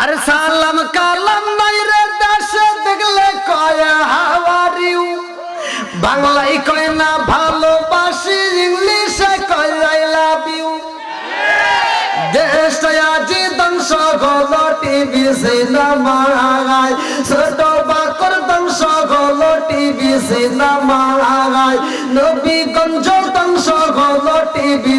আরে সালাম কালাম নাই রে দেশে দেখলে কয় হাওয়ারিউ। বাংলায় কয় না, ভালোবাসি, ইংলিশে কয় আই লাভ ইউ। দেশটা আজি ধ্বংস হলো টিভি সিনেমায় ছোট বাকর ধ্বংস হলো টিভি সিনেমায় নবীগঞ্জ ধ্বংস হলো টিভি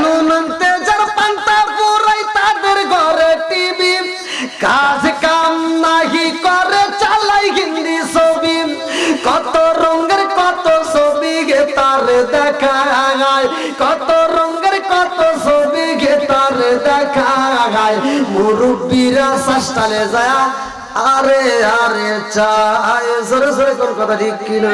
নুন আনতে যার পান্তা পুরাই তাদের ঘরে টিভি কাজ কাম নাহি করে, চালাই হিন্দি ছবি। কত রঙের, কত ছবি গে তার দেখায়। কত রঙের, কত ছবি গে তার দেখায়। মুরব্বীরা সাস্টালে যায়, আরে আরে চায়। সরে সরে কোন কথা ঠিক কিনা